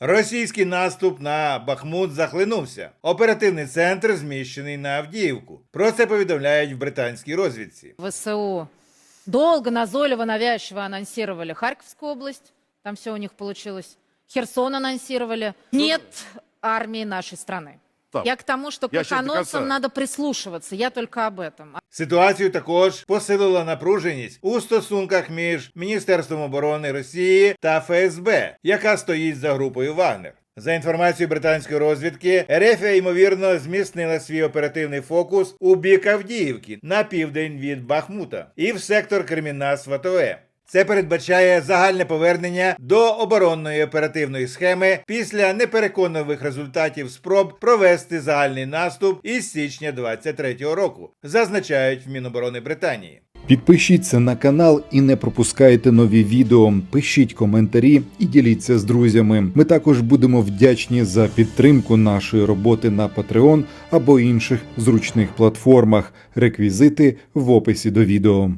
Російський наступ на Бахмут захлинувся. Оперативний центр зміщений на Авдіївку. Про це повідомляють в британській розвідці. ВСУ долго, назойливо, навязчиво анонсировали Харьковскую область, там все у них получилось. Херсон анонсировали. Нет армии нашей страны. Так. Я к тому, что Я к щас до надо прислушиваться. Я только об этом. Ситуацію також посилила напруженість у стосунках між Міністерством оборони Росії та ФСБ, яка стоїть за групою Вагнер. За інформацією британської розвідки, Ерефія ймовірно зміцнила свій оперативний фокус у бік Авдіївки на південь від Бахмута і в сектор Креміна Сватове. Це передбачає загальне повернення до оборонної оперативної схеми після непереконливих результатів спроб провести загальний наступ із січня 23-го року, зазначають в Міноборони Британії. Підпишіться на канал і не пропускайте нові відео. Пишіть коментарі і діліться з друзями. Ми також будемо вдячні за підтримку нашої роботи на Patreon або інших зручних платформах. Реквізити в описі до відео.